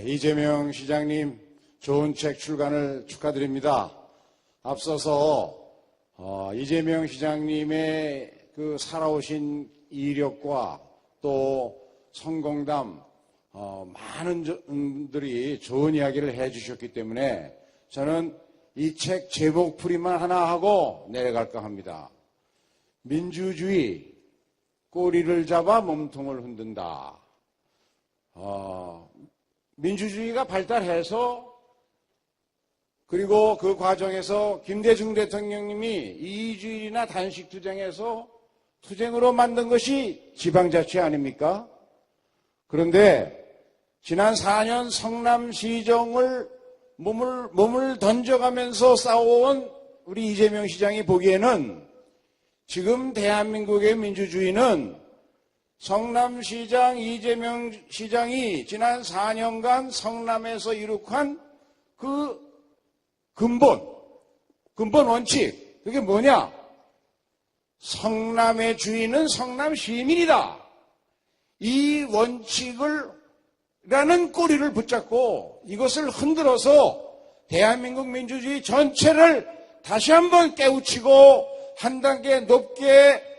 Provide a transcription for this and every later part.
예, 이재명 시장님 좋은 책 출간을 축하드립니다. 앞서서 어, 이재명 시장님의 그 살아오신 이력과 또 성공담 어, 많은 저- 분들이 좋은 이야기를 해주셨기 때문에 저는 이 책 제목풀이만 하나 하고 내려갈까 합니다. 민주주의 꼬리를 잡아 몸통을 흔든다. 어, 민주주의가 발달해서 그리고 그 과정에서 김대중 대통령님이 이주일이나 단식 투쟁에서 투쟁으로 만든 것이 지방자치 아닙니까? 그런데 지난 4년 성남시정을 몸을, 몸을 던져가면서 싸워온 우리 이재명 시장이 보기에는 지금 대한민국의 민주주의는 성남시장 이재명 시장이 지난 4년간 성남에서 이룩한 그 근본, 근본 원칙, 그게 뭐냐? 성남의 주인은 성남 시민이다. 이 원칙을 라는 꼬리를 붙잡고 이것을 흔들어서 대한민국 민주주의 전체를 다시 한번 깨우치고 한 단계 높게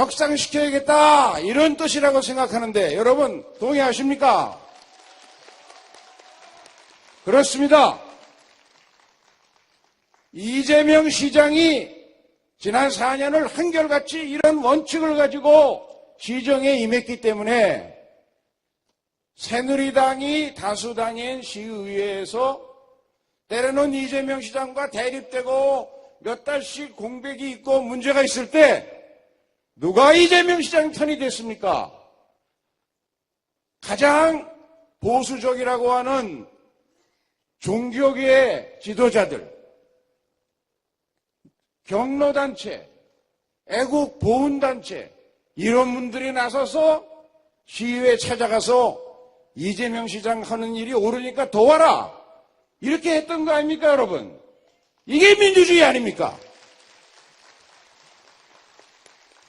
격상시켜야겠다 이런 뜻이라고 생각하는데 여러분 동의하십니까? 그렇습니다. 이재명 시장이 지난 4년을 한결같이 이런 원칙을 가지고 시정에 임했기 때문에 새누리당이 다수당인 시의회에서 때로는 이재명 시장과 대립되고 몇 달씩 공백이 있고 문제가 있을 때 누가 이재명 시장 편이 됐습니까? 가장 보수적이라고 하는 종교계의 지도자들, 경로단체, 애국 보훈단체, 이런 분들이 나서서 시의회 찾아가서 이재명 시장 하는 일이 옳으니까 도와라. 이렇게 했던 거 아닙니까, 여러분? 이게 민주주의 아닙니까?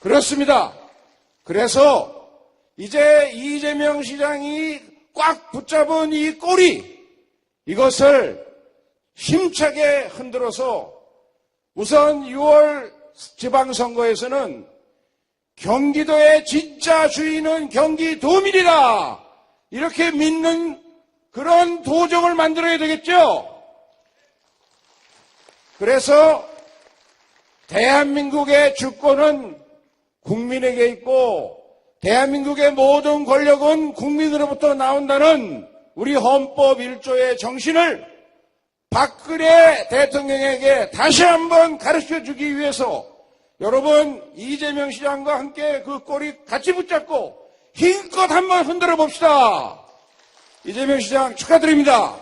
그렇습니다. 그래서 이제 이재명 시장이 꽉 붙잡은 이 꼬리, 이것을 힘차게 흔들어서 우선 6월 지방선거에서는 경기도의 진짜 주인은 경기도민이다. 이렇게 믿는 그런 도정을 만들어야 되겠죠. 그래서 대한민국의 주권은 국민에게 있고 대한민국의 모든 권력은 국민으로부터 나온다는 우리 헌법 1조의 정신을 박근혜 대통령에게 다시 한번 가르쳐 주기 위해서 여러분 이재명 시장과 함께 그 꼬리 같이 붙잡고 힘껏 한번 흔들어 봅시다. 이재명 시장 축하드립니다.